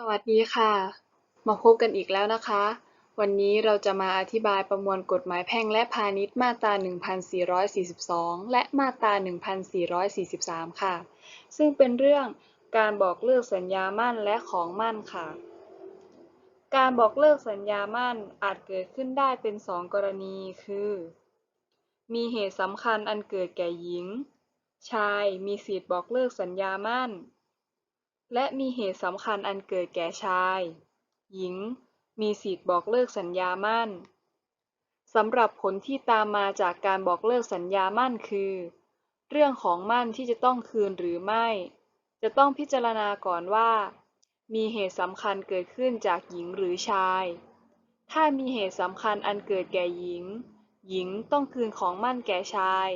สวัสดีค่ะ มาพบกันอีกแล้วนะคะ วันนี้เราจะมาอธิบายประมวลกฎหมายแพ่งและพาณิชย์มาตรา 1442 และมาตรา 1443 ค่ะ ซึ่งเป็นเรื่องการบอกเลิกสัญญามั่นและของมั่นค่ะ การบอกเลิกสัญญามั่นอาจเกิดขึ้นได้เป็นสองกรณี คือ มีเหตุสำคัญอันเกิดแก่หญิง ชายมีสิทธิ์บอกเลิกสัญญามั่น และมีเหตุสำคัญอันเกิดแก่ชาย หญิง มีสิทธิ์บอกเลิกสัญญามั่นสำหรับผลที่ตามมาจากการบอกเลิกสัญญามั่นคือ เรื่องของมั่นที่จะต้องคืนหรือไม่ จะต้องพิจารณาก่อนว่า มีเหตุสำคัญเกิดขึ้นจากหญิงหรือชาย ถ้ามีเหตุสำคัญอันเกิดแก่หญิง หญิงต้องคืนของมั่นแก่ชาย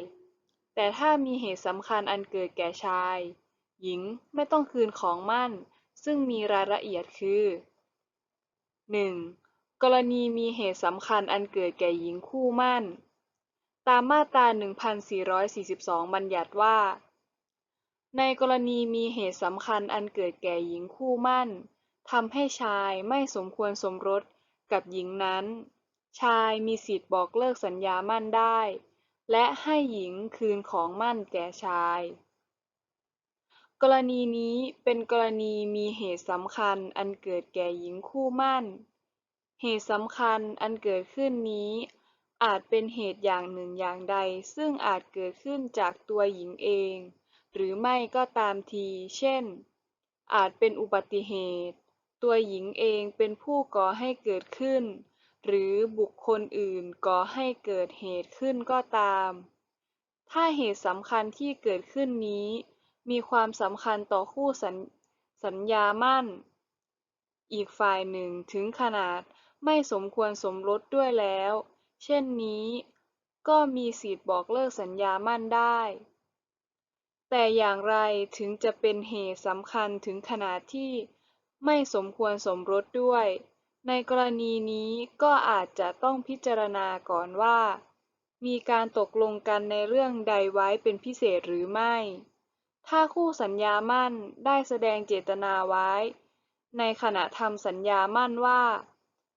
แต่ถ้ามีเหตุสำคัญอันเกิดแก่ชาย หญิงไม่ต้องคืนของมั่น ซึ่งมีรายละเอียดคือ 1. กรณีมีเหตุสำคัญอันเกิดแก่หญิงคู่มั่น ตามมาตรา 1442 บัญญัติว่า ในกรณีมีเหตุสำคัญอันเกิดแก่หญิงคู่มั่นทำให้ชายไม่สมควรสมรสกับหญิงนั้น ชายมีสิทธิ์บอกเลิกสัญญามั่นได้ และให้หญิงคืนของมั่นแก่ชาย กรณีนี้เป็นกรณีมีเหตุสำคัญอันเกิดแก่หญิงคู่มั่นเหตุสำคัญอันเกิดขึ้นนี้ อาจเป็นเหตุอย่างหนึ่งอย่างใด ซึ่งอาจเกิดขึ้นจากตัวหญิงเอง หรือไม่ก็ตามที เช่น อาจเป็นอุบัติเหตุ ตัวหญิงเองเป็นผู้ก่อให้เกิดขึ้น หรือบุคคลอื่นก่อให้เกิดเหตุขึ้นก็ตาม ถ้าเหตุสำคัญที่เกิดขึ้นนี้ มีความสำคัญต่อคู่สัญสัญญามั่นอีกฝ่ายหนึ่งถึงขนาดไม่สมควรสมรสด้วยแล้ว เช่นนี้ก็มีสิทธิ์บอกเลิกสัญญามั่นได้ แต่อย่างไรถึงจะเป็นเหตุสำคัญถึงขนาดที่ไม่สมควรสมรสด้วย ในกรณีนี้ก็อาจจะต้องพิจารณาก่อนว่า มีการตกลงกันในเรื่องใดไว้เป็นพิเศษหรือไม่ ถ้าคู่สัญญามั่นได้แสดงเจตนาไว้ในขณะทำสัญญามั่นว่า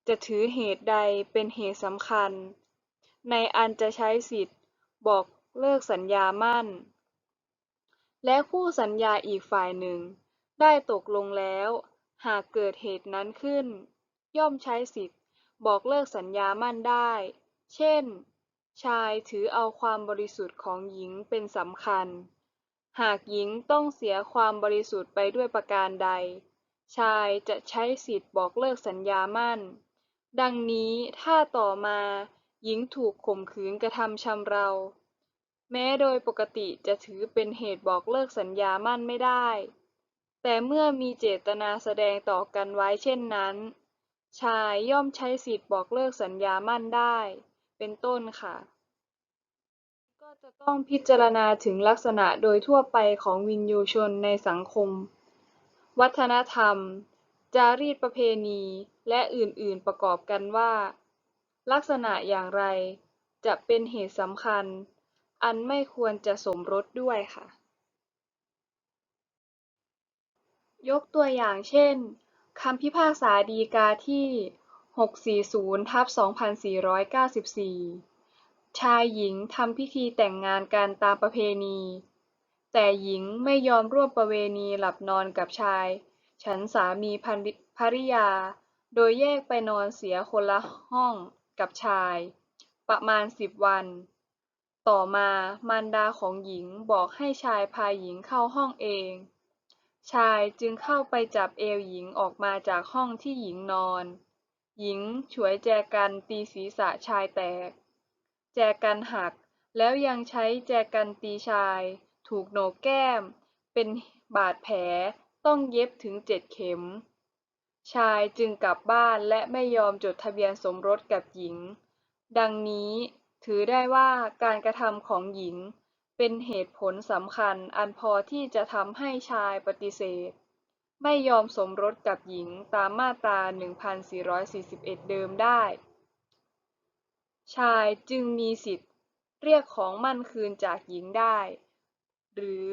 จะถือเหตุใดเป็นเหตุสำคัญ ในอันจะใช้สิทธิ์บอกเลิกสัญญามั่นและคู่สัญญาอีกฝ่ายหนึ่ง ได้ตกลงแล้ว หากเกิดเหตุนั้นขึ้น ย่อมใช้สิทธิ์บอกเลิกสัญญามั่นได้ เช่น ชายถือเอาความบริสุทธิ์ของหญิงเป็นสำคัญ หากหญิงต้องเสียความบริสุทธิ์ไปด้วยประการใด ชายจะใช้สิทธิ์บอกเลิกสัญญามั่น ดังนี้ถ้าต่อมาหญิงถูกข่มขืนกระทำชำเรา แม้โดยปกติจะถือเป็นเหตุบอกเลิกสัญญามั่นไม่ได้ แต่เมื่อมีเจตนาแสดงต่อกันไว้เช่นนั้น ชายย่อมใช้สิทธิ์บอกเลิกสัญญามั่นได้ เป็นต้นค่ะ จะต้องพิจารณาถึงลักษณะโดยทั่วไปของวินยูชนในสังคม วัฒนธรรม จารีตประเพณี และอื่นๆประกอบกันว่า ลักษณะอย่างไรจะเป็นเหตุสำคัญ อันไม่ควรจะสมรสด้วยค่ะ ยกตัวอย่างเช่นคำพิพากษาฎีกาที่ 640ทับ2494 ชายหญิงทำพิธีแต่งงานกันตามประเพณี แต่หญิงไม่ยอมร่วมประเวณีหลับนอนกับชาย ฉันสามีภริยา โดยแยกไปนอนเสียคนละห้องกับชาย ประมาณสิบวัน ต่อมามารดาของหญิงบอกให้ชายพาหญิงเข้าห้องเอง ชายจึงเข้าไปจับเอวหญิงออกมาจากห้องที่หญิงนอน หญิงฉวยแจกันตีศีรษะชายแตก แจกันหัก แล้วยังใช้แจกันตีชาย ถูกโหนกแก้ม เป็นบาดแผล ต้องเย็บถึงเจ็ดเข็ม ชายจึงกลับบ้านและไม่ยอมจดทะเบียนสมรสกับหญิง ดังนี้ถือได้ว่าการกระทำของหญิงเป็นเหตุผลสำคัญอันพอที่จะทำให้ชายปฏิเสธ ไม่ยอมสมรสกับหญิงตามมาตรา 1441 เดิมได้ ชายจึงมีสิทธิ์เรียกของมั่นคืนจากหญิงได้ หรือ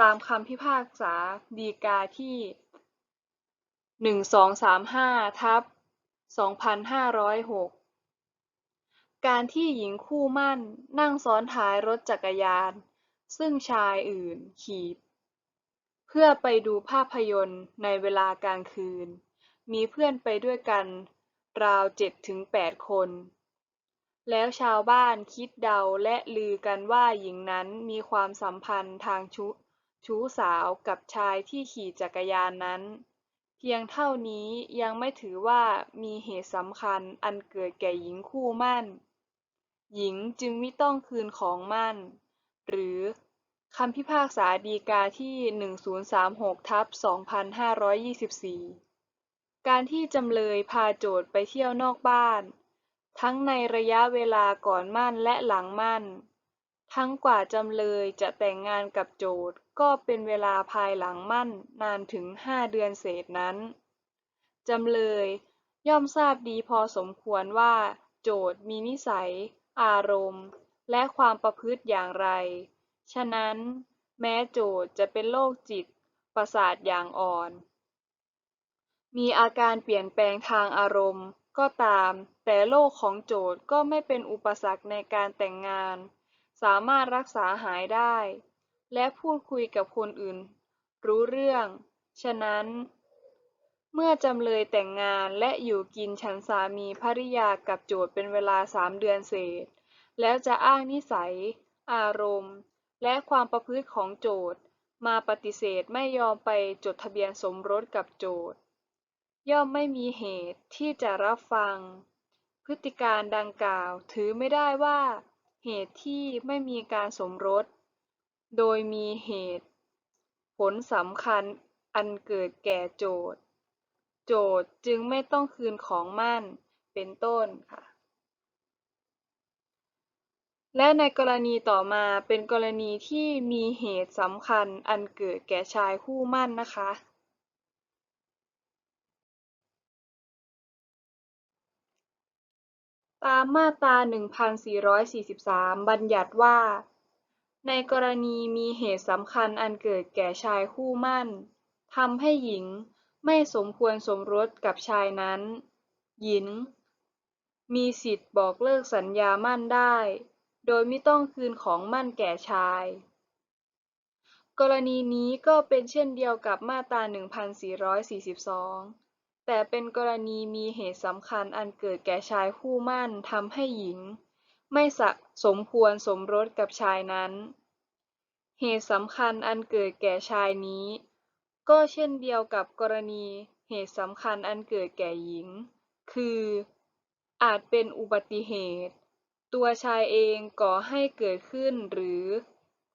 ตามคำพิพากษาฎีกาที่ 1235ทับ2506 การที่หญิงคู่มั้นนั่งซ้อนท้ายรถจักรยาน ซึ่งชายอื่นขี่เพื่อไปดูภาพยนตร์ในเวลากลางคืน มีเพื่อนไปด้วยกันราวเจ็ดถึงแปดคน แล้วชาวบ้านคิดเดาและลือกันว่าหญิงนั้นมีความสัมพันธ์ทางชู้ชสาวกับชายที่ขี่จักรยานนั้น เพียงเท่านี้ยังไม่ถือว่ามีเหตุสำคัญอันเกิดแก่หญิงคู่มั้นหญิงจึงมิต้องคืนของมั้นหรือคำพิพากษาฎีกาที่ 1036ทับ2524 การที่จำเลยพาโจทก์ไปเที่ยวนอกบ้าน ทั้งในระยะเวลาก่อนหมั้นและหลังหมั้น ทั้งกว่าจำเลยจะแต่งงานกับโจทก์ก็เป็นเวลาภายหลังหมั้นนานถึงห้าเดือนเศษนั้น จำเลยย่อมทราบดีพอสมควรว่า โจทก์มีนิสัย อารมณ์ และความประพฤติอย่างไร ฉะนั้น แม้โจทก์จะเป็นโรคจิต ประสาทอย่างอ่อน มีอาการเปลี่ยนแปลงทางอารมณ์ ก็ตาม แต่โรคของโจทก์ก็ไม่เป็นอุปสรรคในการแต่งงาน สามารถรักษาหายได้ และพูดคุยกับคนอื่น รู้เรื่อง ฉะนั้น เมื่อจำเลยแต่งงานและอยู่กินฉันสามีภริยากับโจทก์เป็นเวลาสามเดือนเศษ แล้วจะอ้างนิสัย อารมณ์ และความประพฤติของโจทก์มาปฏิเสธไม่ยอมไปจดทะเบียนสมรสกับโจทก์ ย่อมไม่มีเหตุที่จะรับฟัง พฤติการดังกล่าวถือไม่ได้ว่า เหตุที่ไม่มีการสมรส โดยมีเหตุ ผลสำคัญอันเกิดแก่โจทก์โจทก์จึงไม่ต้องคืนของมั้นเป็นต้นค่ะ และในกรณีต่อมาเป็นกรณีที่มีเหตุสำคัญอันเกิดแก่ชายคู่มั้นนะคะ ตามมาตรา 1443 บัญญัติว่า ในกรณีมีเหตุสำคัญอันเกิดแก่ชายคู่มั้นทำให้หญิงไม่สมควรสมรสกับชายนั้น หญิง มีสิทธิ์บอกเลิกสัญญามั้นได้ โดยไมิต้องคืนของมั้นแก่ชาย กรณีนี้ก็เป็นเช่นเดียวกับมาตรา 1442 แต่เป็นกรณีมีเหตุสำคัญอันเกิดแก่ชายคู่มั้นทำให้หญิง ไม่สมควรสมรสกับชายนั้น เหตุสำคัญอันเกิดแก่ชายนี้ ก็เช่นเดียวกับกรณีเหตุสำคัญอันเกิดแก่หญิง คือ อาจเป็นอุบัติเหตุ ตัวชายเองก่อให้เกิดขึ้นหรือ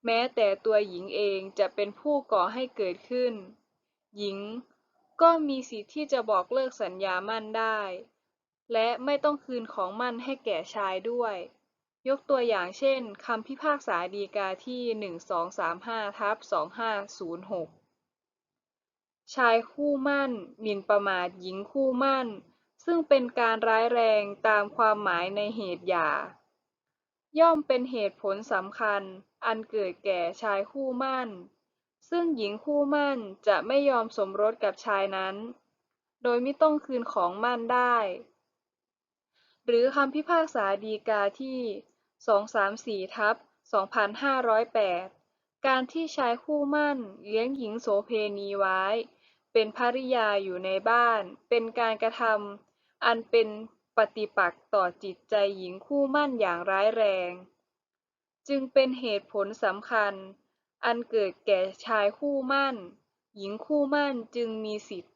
แม้แต่ตัวหญิงเองจะเป็นผู้ก่อให้เกิดขึ้น หญิง ก็มีสิทธิ์ที่จะบอกเลิกสัญญามั้นได้ และไม่ต้องคืนของมั้นให้แก่ชายด้วย ยกตัวอย่างเช่นคำพิพากษาฎีกาที่ 1235ทับ2506 ชายคู่มั้นหมิ่นประมาทหญิงคู่มั้นซึ่งเป็นการร้ายแรงตามความหมายในเหตุหย่า ย่อมเป็นเหตุผลสำคัญอันเกิดแก่ชายคู่มั้น ซึ่งหญิงคู่หมั้นจะไม่ยอมสมรสกับชายนั้น โดยมิต้องคืนของหมั้นได้ หรือคำพิพากษาฎีกาที่ 234ทับ2508 การที่ชายคู่หมั้นเลี้ยงหญิงโสเภณีไว้ เป็นภริยาอยู่ในบ้าน เป็นการกระทำอันเป็นปฏิปักษ์ต่อจิตใจหญิงคู่หมั้นอย่างร้ายแรง จึงเป็นเหตุผลสำคัญ อันเกิดแก่ชายคู่หมั้น หญิงคู่หมั้นจึงมีสิทธิ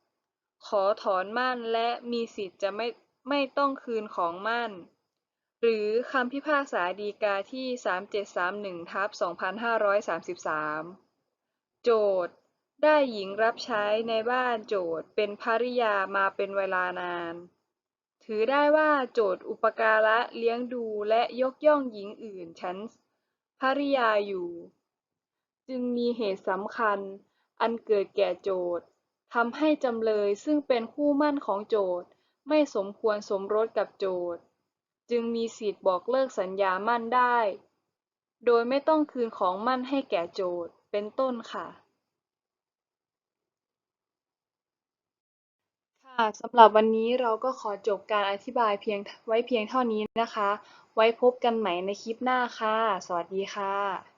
ขอถอนหมั้นและมีสิทธิจะไม่ไม่ต้องคืนของหมั้น หรือคำพิพากษาฎีกาที่ 3731ทับ2533 โจทก์ได้หญิงรับใช้ในบ้านโจทก์เป็นภริยามาเป็นเวลานาน ถือได้ว่าโจทก์อุปการะเลี้ยงดูและยกย่องหญิงอื่นฉันภริยาอยู่ จึงมีเหตุสำคัญ อันเกิดแก่โจทก์ทำให้จำเลยซึ่งเป็นคู่มั้นของโจทก์ไม่สมควรสมรสกับโจทก์จึงมีสิทธิ์บอกเลิกสัญญามั้นได้ โดยไม่ต้องคืนของมั้นให้แก่โจทก์เป็นต้นค่ะ ค่ะสำหรับวันนี้เราก็ขอจบการอธิบายเพียงไว้เพียงเท่านี้นะคะ ไว้พบกันใหม่ในคลิปหน้าค่ะ สวัสดีค่ะ